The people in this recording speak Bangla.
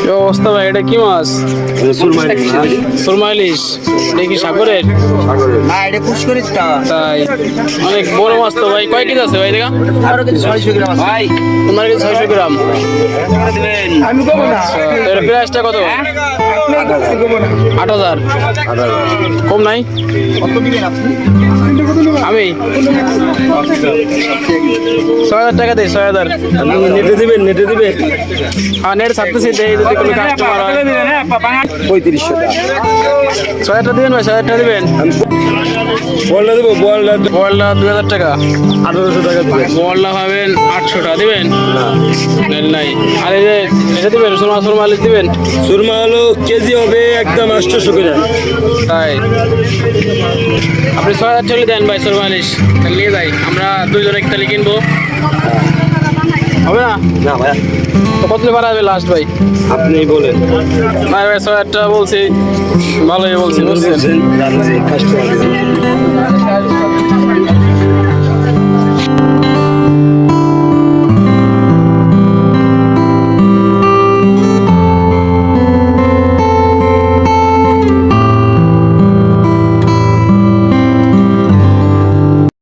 কি অবস্থা ভাই? এটা কি মাছ? সুরমা ইলিশ এটা কি সাগরের? তাই। অনেক বড় মাছ তো ভাই। কয় কেজি আছে ভাই দেখা আরও ছয়শো গ্রাম ভাই তোমার কাছে ছয়শো গ্রাম। আমি কমো না। আচ্ছা, এর প্রাইসটা কত? আট হাজার। কম নাই? কত দিবেন আপনি? আমি? ছয় হাজার টাকা দেয় ছয় হাজার। নেটে দিবেন নেটে দিবেন। হ্যাঁ নেট ছাড়তেছি দেই যদি কোনো কাস্টমার হয়। পঁয়ত্রিশশো টাকা। ছয় হাজার দিবেন ভাই ছয় হাজার টাকা দিবেন? বলটা দেবো বলটা বলটা দু হাজার টাকা। আঠারোশো টাকা দিবেন। বলটা পাবেন আটশো টাকা দিবেন নাই। আর এই যে এটা দিবেন সুরমা সুরমা ইলিশ দিবেন? সুরমা হলো কেজি হবে একদম আটশোশো করে। তাই। আপনি ছয় হাজার চলে দেন ভাই সুরমা তাহলে নিয়ে যাই। আমরা দুইজন এক তালি কিনবো। হবে না না ভাইয়া। তো কত বাড়াবে লাস্ট ভাই? আপনি বলেন। ভাই ভাই ছয় বলছি। ভালোই বলছি বুঝছেন?